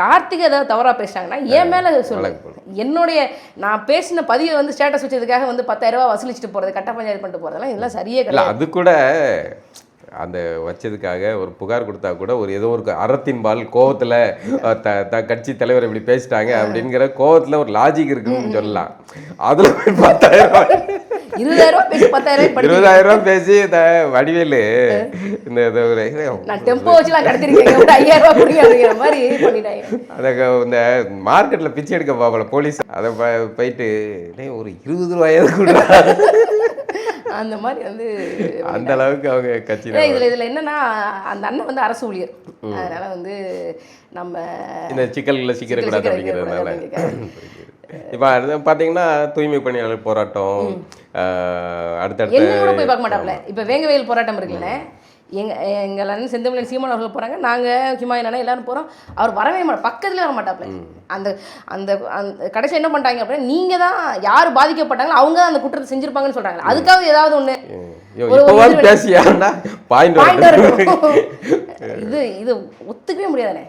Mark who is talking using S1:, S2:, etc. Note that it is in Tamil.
S1: கார்த்திகை ஏதாவது தவறா பேசிட்டாங்கன்னா என் மேல சொல்லு. என்னுடைய நான் பேசின பதிவை வந்து ஸ்டேட்டஸ் வச்சதுக்காக வந்து பத்தாயிரம் ரூபாய் வசூலிச்சுட்டு போறது கட்ட பஞ்சாயத்து பண்ணிட்டு போறதெல்லாம் இதெல்லாம் சரியே கிடையாது.
S2: அது கூட அந்த வச்சதுக்காக ஒரு புகார் கொடுத்தா கூட ஒரு ஏதோ ஒரு அறத்தின் பால் கோவத்தில் த த கட்சி தலைவர் இப்படி பேசிட்டாங்க அப்படிங்கிற கோவத்தில் ஒரு லாஜிக் இருக்குன்னு சொல்லலாம். அதில் போய் பத்தாயிரம் ரூபாய்
S1: இருபதாயிரம் ரூபாய் பேசி பத்தாயிரம்
S2: இருபதாயிரம் ரூபாய் பேசி இந்த வடிவேலு இந்த
S1: நான் டெம்போ வச்சுலாம் கடத்திருக்கேன். ஒரு ஐயாயிரம் ரூபாய் கொடுங்க அப்படிங்கிற மாதிரி பண்ணிட்டாங்க.
S2: அதை இந்த மார்க்கெட்டில் பிச்சை எடுக்க பார்க்கல போலீஸ். அதை போயிட்டு "டேய், ஒரு இருபது ரூபாயாவது கூட
S1: அந்த மாதிரி வந்து
S2: அந்த அளவுக்கு அவங்க கட்சி
S1: இதுல இதுல என்னன்னா அந்த அண்ணன் வந்து அரசு ஊழியர். அதனால வந்து நம்ம
S2: இந்த சிக்கல்களில் சிக்கிறக்கூடாது
S1: சிக்கல்
S2: அப்படிங்கிறதுனால.
S1: சிக்கிறக்கூடாது
S2: இப்போ பார்த்தீங்கன்னா தூய்மை பணியாளர் போராட்டம் அடுத்தடுத்த
S1: போய் பார்க்க மாட்டாப்ல. இப்போ வேங்க வயல் போராட்டம் இருக்குல்ல எங்க எங்கள் அண்ணன் செந்தமிழன் சீமான் அவர்கள் போறாங்க நாங்க ஹிமாயன் அண்ணன் எல்லாரும் போறோம். அவர் வரவே மாட்டோம் பக்கத்துல வர மாட்டாப்ல. அந்த அந்த அந்த கடைசி என்ன பண்ணிட்டாங்க அப்படின்னா நீங்க தான் யார் பாதிக்கப்பட்டாங்களோ அவங்க தான் அந்த குற்றத்தை செஞ்சிருப்பாங்கன்னு சொல்றாங்க. அதுக்காக ஏதாவது பாயிண்ட் இது இது ஒத்துக்கவே முடியாதுண்ணே.